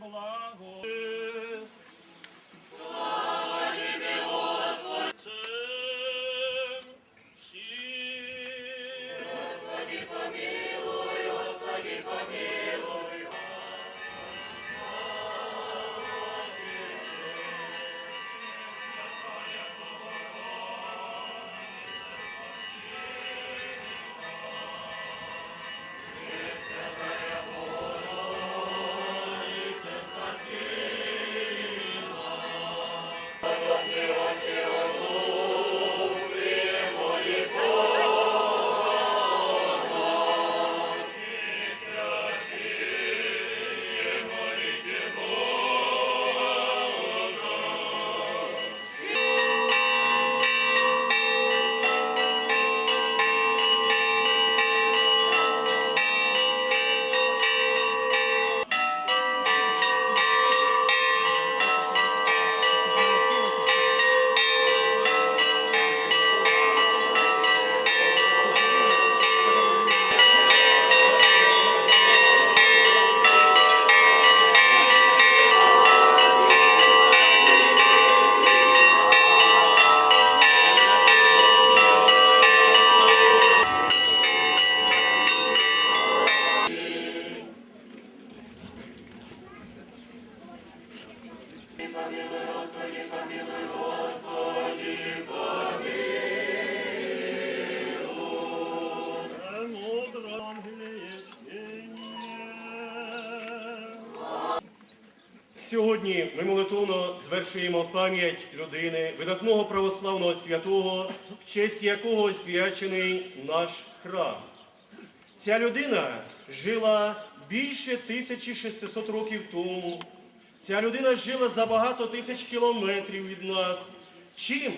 below. Сьогодні ми молитовно звершуємо пам'ять людини, видатного православного святого, в честь якого освячений наш храм. Ця людина жила більше 1600 років тому. Ця людина жила за багато тисяч кілометрів від нас. Чим,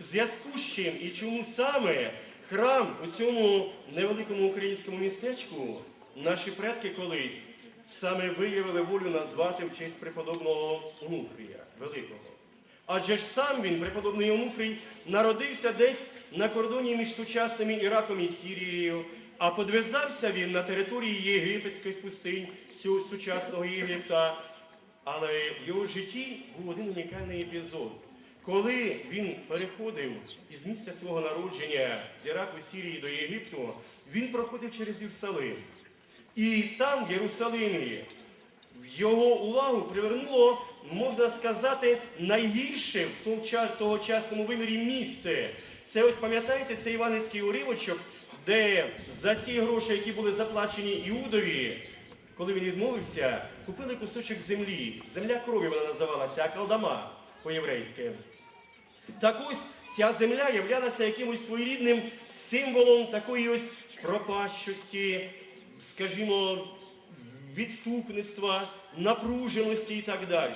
в зв'язку з чим і чому саме храм у цьому невеликому українському містечку наші предки колись саме виявили волю назвати в честь преподобного Онуфрія Великого. Адже ж сам він, преподобний Онуфрій, народився десь на кордоні між сучасними Іраком і Сірією, а подвизався він на території єгипетських пустинь сучасного Єгипта. Але в його житті був один унікальний епізод. Коли він переходив із місця свого народження з Іраку, Сірії до Єгипту, він проходив через Єрусалим. І там, в Єрусалимі, його увагу привернуло, можна сказати, найгірше в тогочасному вимірі місце. Це ось пам'ятаєте цей іванівський уривочок, де за ці гроші, які були заплачені Іудові, коли він відмовився, купили кусочок землі. Земля крові вона називалася, Акалдама по-єврейськи. Так ось ця земля являлася якимось своєрідним символом такої ось пропащості, скажімо, відступництва, напруженості і так далі.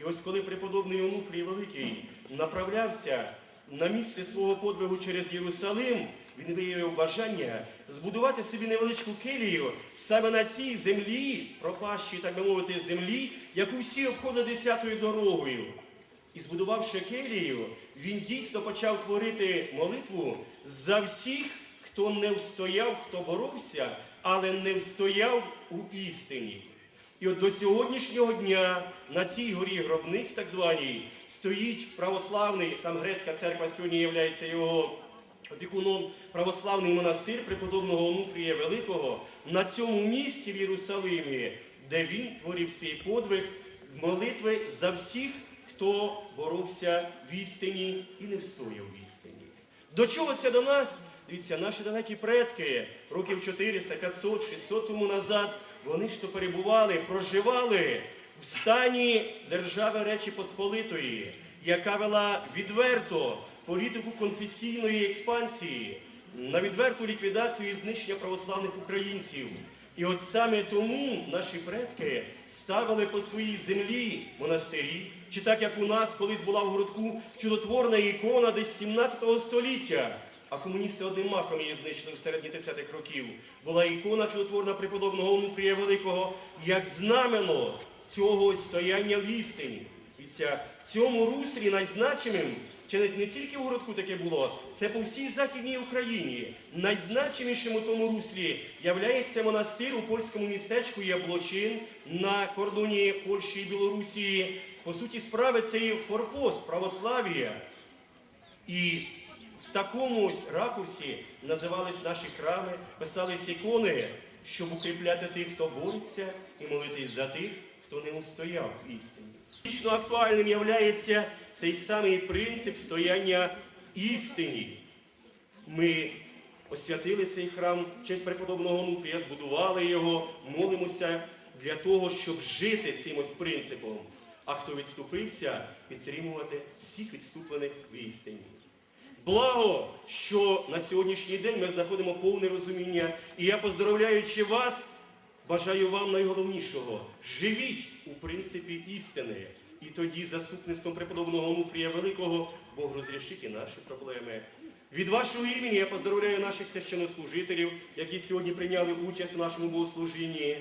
І ось коли преподобний Онуфрій Великий направлявся на місце свого подвигу через Єрусалим, він виявив бажання збудувати собі невеличку келію саме на цій землі, пропащій, так би мовити, землі, яку всі обходили десятою дорогою. І збудувавши келію, він дійсно почав творити молитву за всіх, хто не встояв, хто боровся, але не встояв у істині. І от до сьогоднішнього дня на цій горі гробниць, так званій, стоїть православний, там грецька церква сьогодні є його опікуном, православний монастир преподобного Онуфрія Великого на цьому місці в Єрусалимі, де він творив свій подвиг молитви за всіх, хто боровся в істині і не встояв в істині. До чого це до нас? Дивіться, наші далекі предки років 400, 500, 600 тому назад, вони ж то перебували, проживали в стані держави Речі Посполитої, яка вела відверто політику конфесійної експансії, на відверту ліквідацію і знищення православних українців. І от саме тому наші предки ставили по своїй землі монастирі, чи так як у нас колись була в городку чудотворна ікона десь 17 століття, а комуністи одним махом її знищили в середні 30-х років. Була ікона чудотворна преподобного Онуфрія Великого, як знамено цього стояння в істині. І в цьому руслі найзначимим, чи не тільки в городку таке було, це по всій Західній Україні. Найзначимішим у тому руслі являється монастир у польському містечку Яблочин на кордоні Польщі і Білорусі. По суті справи це є форпост православ'я. І в такому ось ракурсі називались наші храми, писались ікони, щоб укріпляти тих, хто бореться, і молитись за тих, хто не устояв в істині. Вічно актуальним являється цей самий принцип стояння в істині. Ми освятили цей храм в честь преподобного Онуфрія, збудували його, молимося для того, щоб жити цим ось принципом. А хто відступився, підтримувати всіх відступлених в істині. Благо, що на сьогоднішній день ми знаходимо повне розуміння. І я, поздоровляючи вас, бажаю вам найголовнішого. Живіть у принципі істини. І тоді заступництвом преподобного Онуфрія Великого Бог розрішить і наші проблеми. Від вашого імені я поздоровляю наших священнослужителів, які сьогодні прийняли участь у нашому богослужінні.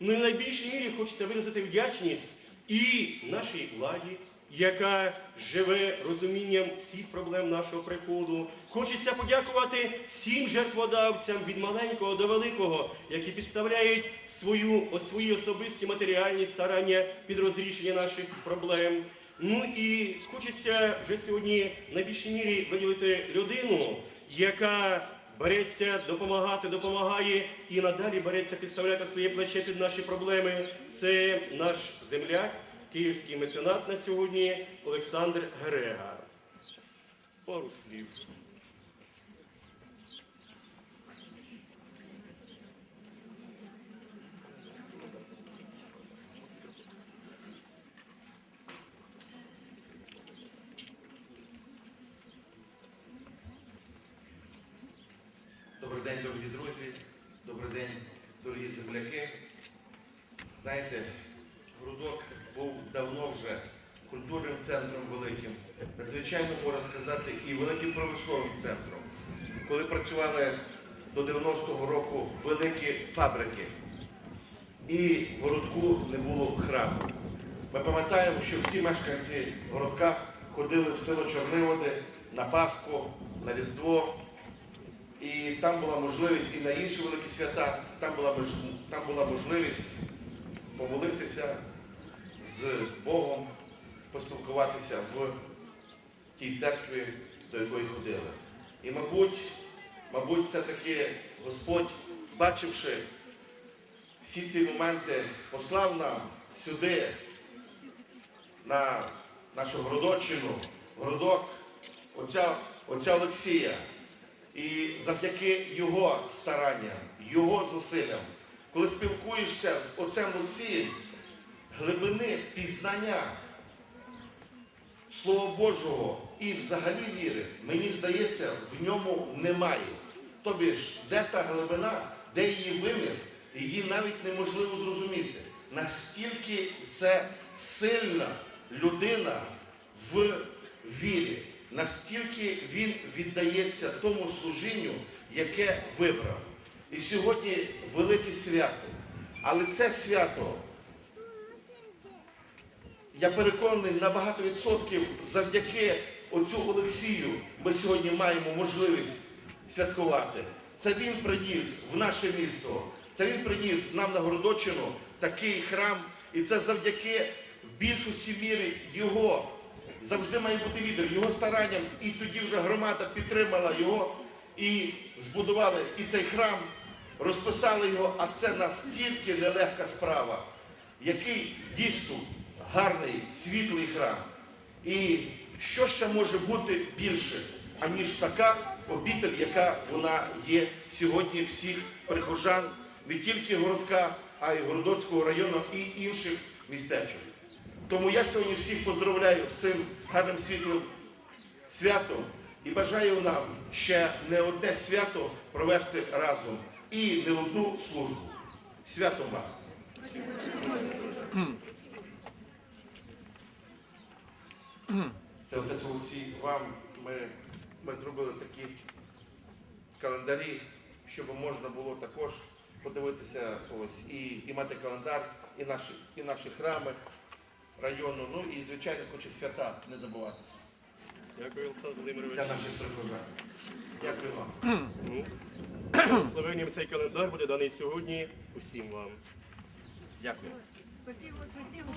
Ну і в найбільшій мірі хочеться виразити вдячність і нашій владі, яка живе розумінням всіх проблем нашого приходу. Хочеться подякувати всім жертводавцям від маленького до великого, які підставляють свою, свої особисті матеріальні старання під розрішення наших проблем. Ну і хочеться вже сьогодні в найбільшій мірі виділити людину, яка береться допомагати, допомагає і надалі береться підставляти своє плече під наші проблеми. Це наш земляк, київський меценат на сьогодні Олександр Герега. Пару слів. Добрий день, дорогі друзі, добрий день, дорогі земляки. Знаєте, Грудок був давно вже культурним центром великим, надзвичайно можна сказати, і великим промисловим центром. Коли працювали до 90-го року великі фабрики, і в городку не було храму. Ми пам'ятаємо, що всі мешканці городка ходили в село Чорниводи на Пасху, на Різдво. І там була можливість і на інші великі свята, там була, там була можливість помолитися з Богом, поспілкуватися в тій церкві, до якої ходили. І, мабуть, мабуть, все-таки Господь, бачивши всі ці моменти, послав нам сюди, на нашу Городочину, Городок, отця, отця Олексія. І завдяки його старанням, його зусиллям, коли спілкуєшся з отцем Олексієм, глибини пізнання Слова Божого і взагалі віри, мені здається, в ньому немає. Тобі ж, де та глибина, де її вимір, її навіть неможливо зрозуміти. Настільки це сильна людина в вірі, настільки він віддається тому служінню, яке вибрав. І сьогодні велике свято. Але це свято я переконаний на багато відсотків завдяки оцю Олексію ми сьогодні маємо можливість святкувати. Це він приніс в наше місто, це він приніс нам на Городочину такий храм, і це завдяки більшості міри його. Завжди має бути лідер, його старанням, і тоді вже громада підтримала його і збудували і цей храм, розписали його, а це настільки нелегка справа, який дійсно гарний, світлий храм. І що ще може бути більше, аніж така обітель, яка вона є сьогодні всіх прихожан, не тільки городка, а й Городоцького району і інших містечок. Тому я сьогодні всіх поздравляю з цим гарним світлим святом і бажаю нам ще не одне свято провести разом і не одну службу. Святом вас! Це отець Олексій, вам ми, ми зробили такі календарі, щоб можна було також подивитися ось і, і мати календар, і наші, і наші храми. району. Ну і, звичайно, хочу свята не забуватися Дякую, Олександр Володимирович. для наших прихожан. Дякую вам. Ну, цей календар буде даний сьогодні усім вам. Дякую. Спасибо, спасибо.